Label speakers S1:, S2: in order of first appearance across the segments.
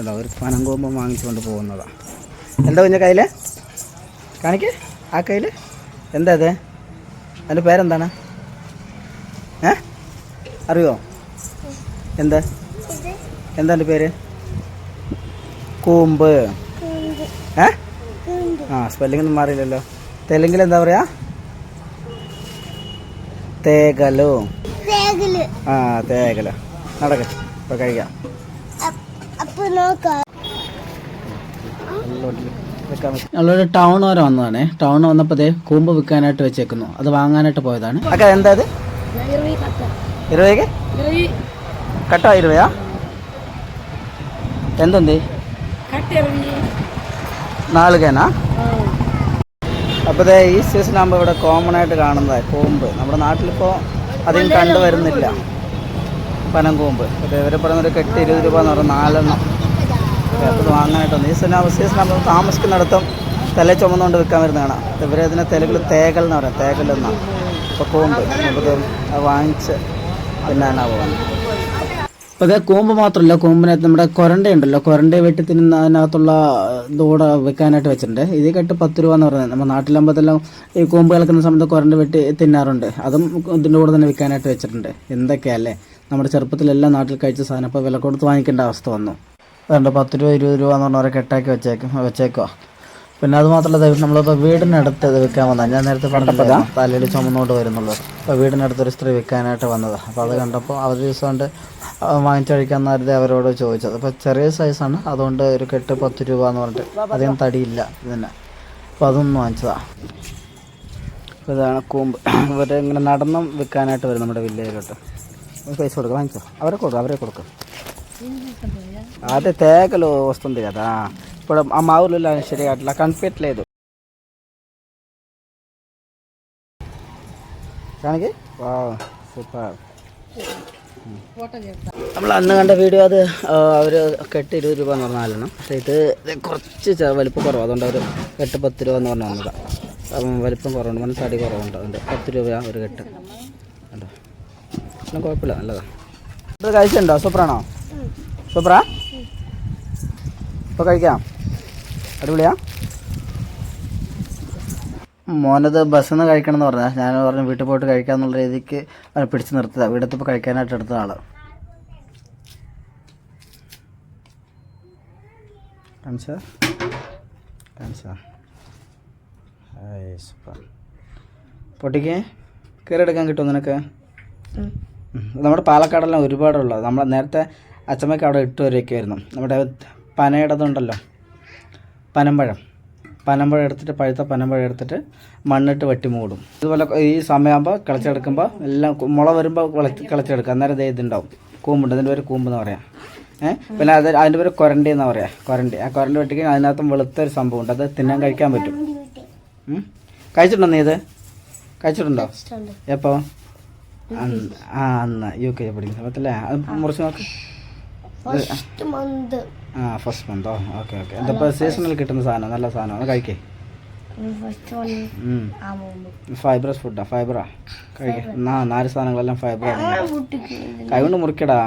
S1: കേട്ടോ ഒരു പനം പനങ്കൂമ്പം വാങ്ങിച്ചുകൊണ്ട് പോകുന്നതാണ് എന്താ കുഞ്ഞ കയ്യിൽ കാണിക്ക്. ആ കയ്യിൽ എന്താ ഇത്? അതിന്റെ പേരെന്താണ്? ഏ? അറിയോ? എന്താ? എന്താ എന്റെ പേര്? കൂമ്പ്. ഏ? ആ സ്പെല്ലിംഗ് ഒന്നും മാറിയില്ലല്ലോ. തെലുങ്കിൽ എന്താ പറയാ? തേകലോ. ആ തേകല. നടക്കട്ടെ ഇപ്പൊ കഴിക്കാം. ഞങ്ങളൊരു ടൗൺ വരെ വന്നതാണേ. ടൗൺ വന്നപ്പോൾ ദേ കൂമ്പ് വിൽക്കാനായിട്ട് വെച്ചേക്കുന്നു. അത് വാങ്ങാനായിട്ട് പോയതാണ്. അക്ക എന്താ അത് ഇരുപത് കട്ടോ ഇരുപയാ എന്തുണ്ട്? നാലുകേനാ അപ്പോൾ ഈ സീസൺ ആകുമ്പോൾ ഇവിടെ കോമൺ ആയിട്ട് കാണുന്നതാ കൂമ്പ്. നമ്മുടെ നാട്ടിലിപ്പോൾ അധികം കണ്ടുവരുന്നില്ല പനം കൂമ്പ് അപ്പോൾ ഇവർ പറയുന്നൊരു കെട്ട് ഇരുപത് രൂപ എന്ന് പറഞ്ഞാൽ നാലെണ്ണം. അപ്പോൾ ഇത് വാങ്ങാനായിട്ട് വന്നു ഈ സീസൺ ആകുമ്പോൾ താമസിക്കുന്നിടത്തും തല ചുമന്നുകൊണ്ട് വിൽക്കാൻ വരുന്ന കാണാം ഇവരെ ഇതിനെ തെലുങ്കിൽ തേകൽ എന്ന് പറയാം. തേകൽ എന്നാണ് അപ്പോൾ കൂമ്പ്. അത് വാങ്ങിച്ച് തിന്നാനാ പോകുന്നത് അപ്പോൾ അത് കൂമ്പ് മാത്രമല്ല കൂമ്പിനകത്ത് നമ്മുടെ കൊരണ്ട ഉണ്ടല്ലോ. കൊരണ്ട വെട്ടി തിന്നുന്ന അതിനകത്തുള്ള ഇതുകൂടെ വെക്കാനായിട്ട് വെച്ചിട്ടുണ്ട്. ഇത് കെട്ട് പത്ത് രൂപ എന്ന് പറയുന്നത്. നമ്മുടെ നാട്ടിലാകുമ്പോഴത്തെല്ലാം ഈ കൂമ്പ് കിളക്കുന്ന സമയത്ത് കൊരണ്ട വെട്ടി തിന്നാറുണ്ട്. അതും ഇതിന്റെ കൂടെ തന്നെ വെക്കാനായിട്ട് വെച്ചിട്ടുണ്ട്. എന്തൊക്കെയല്ലേ നമ്മുടെ ചെറുപ്പത്തിലെല്ലാം നാട്ടിൽ കഴിച്ച സാധനം അപ്പോൾ വില കൊടുത്ത് വാങ്ങിക്കേണ്ട അവസ്ഥ വന്നു. അതുകൊണ്ട് പത്ത് രൂപ ഇരുപത് രൂപ എന്ന് പറഞ്ഞ കെട്ടാക്കി വെച്ചേക്കും വെച്ചേക്കോ പിന്നെ അത് മാത്രമല്ല നമ്മളിപ്പോൾ വീടിനടുത്ത് ഇത് വിൽക്കാൻ വന്നതാണ് ഞാൻ നേരത്തെ പറഞ്ഞപ്പോൾ തലയിൽ ചുമന്നോട്ട് വരുന്നുള്ളൂ. അപ്പോൾ വീടിനടുത്ത് ഒരു സ്ത്രീ വിൽക്കാനായിട്ട് വന്നത്. അപ്പോൾ അത് കണ്ടപ്പോൾ അവർ ദിവസം കൊണ്ട് വാങ്ങിച്ചു കഴിക്കാൻ നേരത്തെ അവരോട് ചോദിച്ചത്. അപ്പോൾ ചെറിയ സൈസാണ്. അതുകൊണ്ട് ഒരു കെട്ട് പത്ത് രൂപ എന്ന് പറഞ്ഞിട്ട് അധികം തടിയില്ല ഇതിന്. അപ്പോൾ അതൊന്നും വാങ്ങിച്ചതാണ് അപ്പോൾ ഇതാണ് കൂമ്പ്. ഇവർ ഇങ്ങനെ നടന്നും വിൽക്കാനായിട്ട് വരും നമ്മുടെ വില്ലേജിലോട്ട് పైస కొడుకు వాంచో అవరే కొడుకు అవరే కొడుకు అదే తేగలు వస్తుంది కదా ఇప్పుడు ఆ మా ఊళ్ళో సరిగా అట్లా కనిపించట్లేదు కానీ സൂപ്പർ നമ്മൾ അന്ന് കണ്ട വീഡിയോ അത് അവർ കെട്ട് ഇരുപത് രൂപ എന്ന് പറഞ്ഞാലാണ് പക്ഷേ ഇത് ഇത് കുറച്ച് ചെ- വലിപ്പം കുറവ് അതുകൊണ്ട് അവർ കെട്ട് പത്ത് രൂപ എന്ന് പറഞ്ഞു വന്നതാണ് അപ്പം വലിപ്പം കുറവുണ്ട് മനസ്സ് തടി കുറവുണ്ട് അതുകൊണ്ട് പത്ത് രൂപയാണ് ഒരു കെട്ട് കണ്ടോ ഒന്നും കുഴപ്പമില്ല നല്ലതാണ് ഇത് കഴിച്ചിട്ടുണ്ടോ? സൂപ്പറാണോ? സൂപ്പറാ? ഇപ്പോൾ കഴിക്കാം. അടിപൊളിയാ. മോനത് ബസ്സിൽ നിന്ന് കഴിക്കണം എന്ന് പറഞ്ഞാൽ ഞാൻ പറഞ്ഞു വീട്ടിൽ പോയിട്ട് കഴിക്കാം എന്നുള്ള രീതിക്ക് പിടിച്ച് നിർത്തുക വീടത്ത് ഇപ്പോൾ കഴിക്കാനായിട്ട് എടുത്ത ആൾ. കാണിച്ചാ? കാണിച്ചാ? എടുക്കാൻ സൂപ്പർ. പൊട്ടിക്ക്? കയറിയെടുക്കാൻ കിട്ടുമോ നിനക്ക്? ഉം. നമ്മുടെ പാലക്കാടെല്ലാം ഒരുപാടുള്ളത് നമ്മൾ നേരത്തെ അച്ചമ്മയ്ക്ക് അവിടെ ഇട്ട് വരെയൊക്കെയായിരുന്നു നമ്മുടെ പനയുടേതുണ്ടല്ലോ പനമ്പഴം. പനമ്പഴം എടുത്തിട്ട് പഴുത്ത പനമ്പഴം എടുത്തിട്ട് മണ്ണിട്ട് വെട്ടി മൂടും. ഇതുപോലെ ഈ സമയമാകുമ്പോൾ കിളച്ചെടുക്കുമ്പോൾ എല്ലാം മുള വരുമ്പോൾ കിളച്ച് കിളച്ചെടുക്കുക. അന്നേരം ദേ ഇതുണ്ടാവും. കൂമ്പുണ്ട്. അതിന്റെ പേര് കൂമ്പ് എന്ന് പറയാം. ഏഹ് പിന്നെ അത് അതിന്റെ പേര് കൊരണ്ടി എന്ന് പറയാം. കൊരണ്ടി. ആ കൊരണ്ടി വെട്ടിക്കാൻ അതിനകത്തും വെളുത്തൊരു സംഭവമുണ്ട്. അത് തിന്നാൻ കഴിക്കാൻ പറ്റും. കഴിച്ചിട്ടുണ്ടോ നീ ഇത്? കഴിച്ചിട്ടുണ്ടോ? എപ്പോ? അന്ന് ആ അന്ന്. യു കെ പഠിക്കുന്ന സമയത്തല്ലേ? അത് മുറിച്ച് നോക്ക്. ആ ഫസ്റ്റ് മന്തോ ഓക്കെ ഓക്കെ. എന്താ സീസണിൽ കിട്ടുന്ന സാധനം? നല്ല സാധനം. അത് കഴിക്കേ. ഫൈബ്രസ് ഫുഡാ ഫൈബറാ കഴിക്കേ. നാ നാല് സാധനങ്ങളെല്ലാം ഫൈബറാണ് കൈ കൊണ്ട് മുറിക്കടാ.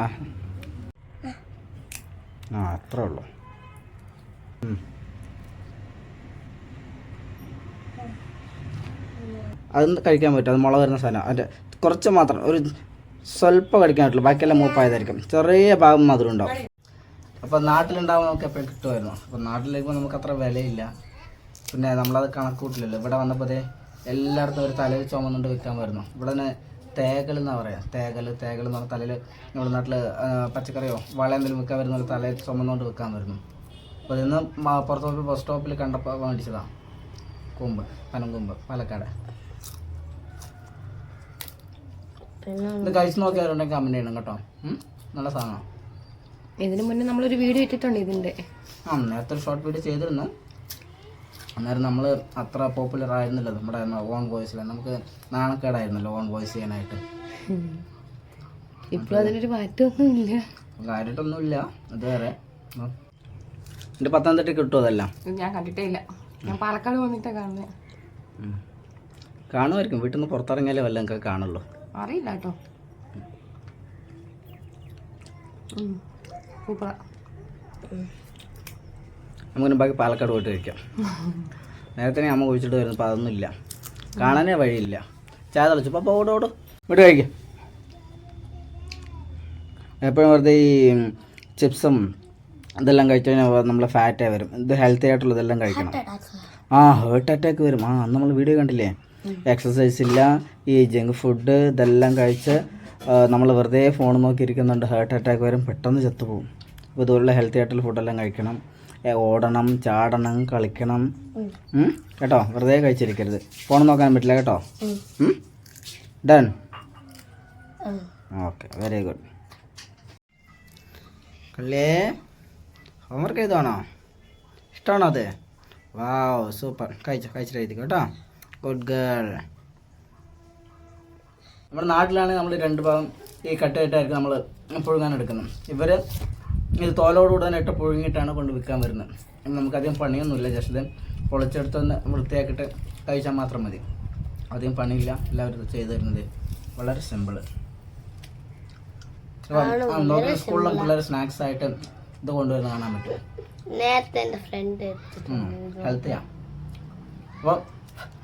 S1: ആ അത്രേ ഉള്ളൂ. ഉം. അതൊന്നും കഴിക്കാൻ പറ്റും? അത് മുളക് വരുന്ന സാധനം. അതിന്റെ കുറച്ച് മാത്രം. ഒരു സ്വല്പം പറ്റുള്ളൂ ബാക്കിയെല്ലാം മൂപ്പായതായിരിക്കും ചെറിയ ഭാഗം മധുരം ഉണ്ടാവും. അപ്പോൾ നാട്ടിലുണ്ടാവുമ്പോൾ നമുക്ക് എപ്പോഴും കിട്ടുമായിരുന്നു. അപ്പോൾ നാട്ടിലേക്ക് നമുക്ക് അത്ര വിലയില്ല. പിന്നെ നമ്മളത് കണക്ക് കൂട്ടില്ലല്ലോ ഇവിടെ വന്നപ്പോൾ ദേ എല്ലായിടത്തും ഒരു തലയിൽ ചുമന്നുകൊണ്ട് വിൽക്കാൻ വരുന്നു ഇവിടെ തന്നെ തേകൽ എന്നാ പറയാ. തേകൽ തേകൽ എന്ന് പറഞ്ഞാൽ തലയിൽ നമ്മുടെ നാട്ടിൽ പച്ചക്കറിയോ വള എന്തെങ്കിലും വിൽക്കാൻ വരുന്ന തലയിൽ ചുമന്നുകൊണ്ട് വിൽക്കാൻ വരുന്നു. അപ്പോൾ ഇന്ന് പുറത്തോട്ട് ബസ് സ്റ്റോപ്പിൽ കണ്ടപ്പോൾ മേടിച്ചതാണ് കൊമ്പ് പനം കൊമ്പ് പാലക്കാട്. ഇത് കഴിച്ചു നോക്കിയവരുണ്ടെങ്കിൽ കമന്റ് ചെയ്യണം കേട്ടോ? നല്ല സാധനമാണ്
S2: ഇതിനു മുന്നേ നമ്മളൊരു വീഡിയോ ഇട്ടിട്ടുണ്ട് ഇതിന്റെ.
S1: ആ നേരത്തെ ഷോർട്ട് വീഡിയോ ചെയ്തിരുന്നു. അന്നേരം നമ്മൾ അത്ര പോപ്പുലർ ആയിരുന്നില്ല നമ്മുടെ ഓൺ വോയിസിൽ നമുക്ക് നാണക്കേടായിരുന്നല്ലോ ഓൺ വോയിസ് ചെയ്യാനായിട്ട്.
S2: ഇപ്പൊ അതിനൊരു മാറ്റമൊന്നും ഇല്ല
S1: കാര്യമായിട്ടൊന്നുമില്ല. അത് വേറെ. എന്റെ പത്തനംതിട്ട കിട്ടുമോ അതെല്ലാം.
S2: ഞാൻ കണ്ടിട്ടേ ഇല്ല. ഞാൻ പാലക്കാട് വന്നിട്ടാ കാണുന്നത്.
S1: കാണുമായിരിക്കും. വീട്ടിൽ നിന്ന് പുറത്തിറങ്ങിയാലേ വല്ലതും കാണുള്ളൂ.
S2: അറിയില്ല കേട്ടോ. സൂപ്പറാ.
S1: നമുക്ക് ബാക്കി പാലക്കാട് പോയിട്ട് കഴിക്കാം. നേരത്തെ അമ്മ കുഴിച്ചിട്ട് വരുന്നു അപ്പോൾ അതൊന്നുമില്ല കാണാനേ വഴിയില്ല. ചായ തളിച്ചു. അപ്പോൾ ഓട് ഓട് ഇവിടെ കഴിക്കാം. എപ്പോഴും വെറുതെ ഈ ചിപ്സും ഇതെല്ലാം കഴിച്ചു കഴിഞ്ഞാൽ നമ്മളെ ഫാറ്റേ വരും. ഇത് ഹെൽത്തി ആയിട്ടുള്ള ഇതെല്ലാം കഴിക്കണം. ആ ഹേർട്ട് അറ്റാക്ക് വരും. ആ അന്ന് നമ്മൾ വീഡിയോ കണ്ടില്ലേ? എക്സസൈസ് ഇല്ല ഈ ജങ്ക് ഫുഡ് ഇതെല്ലാം കഴിച്ച് നമ്മൾ വെറുതെ ഫോൺ നോക്കി ഇരിക്കുന്നുണ്ട് ഹേർട്ട് അറ്റാക്ക് വരും പെട്ടെന്ന് ചത്തുപോകും. അപ്പോൾ ഇതുപോലുള്ള ഹെൽത്തി ആയിട്ടുള്ള ഫുഡെല്ലാം കഴിക്കണം. ഓടണം ചാടണം കളിക്കണം? കേട്ടോ? വെറുതെ കഴിച്ചിരിക്കരുത്. ഫോൺ നോക്കാൻ പറ്റില്ല കേട്ടോ? ഡൺ ഓക്കെ വെരി ഗുഡ് കള്ളേ ഹോംവർക്ക് ചെയ്തോണോ ഇഷ്ടമാണോ അത്? വാവ് സൂപ്പർ കഴിച്ചോ കഴിച്ചിട്ട് എഴുതിക്കോ കേട്ടോ? ഗുഡ് ഗേൾ നമ്മുടെ നാട്ടിലാണെങ്കിൽ നമ്മൾ രണ്ട് ഭാഗം ഈ കട്ടായിട്ടായിരിക്കും നമ്മൾ പുഴുങ്ങാൻ എടുക്കുന്നത്. ഇവർ ഇത് തോലോടുകൂടെ തന്നെ ഇട്ട് പുഴുങ്ങിയിട്ടാണ് കൊണ്ട് വിൽക്കാൻ വരുന്നത്. നമുക്കധികം പണിയൊന്നുമില്ല ജസ്റ്റ് പൊളിച്ചെടുത്തൊന്ന് വൃത്തിയാക്കിയിട്ട് കഴിച്ചാൽ മാത്രം മതി. അധികം പണിയില്ല എല്ലാവരും ഇത് ചെയ്തു തരുന്നത് വളരെ സിമ്പിൾ സ്കൂളിലും പിള്ളേർ സ്നാക്സ് ആയിട്ട് ഇത് കൊണ്ടുവരുന്ന കാണാൻ പറ്റും.
S2: നേരത്തെ എന്റെ ഫ്രണ്ട്
S1: ഹെൽത്തിയാ അപ്പോൾ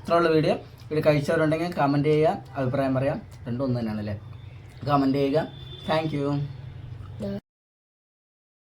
S1: ഇത്രയുള്ള വീഡിയോ. ഇത് കഴിച്ചവരുണ്ടെങ്കിൽ കമന്റ് ചെയ്യുക അഭിപ്രായം പറയാം. രണ്ടും ഒന്ന് തന്നെയാണല്ലേ? കമന്റ് ചെയ്യുക. താങ്ക്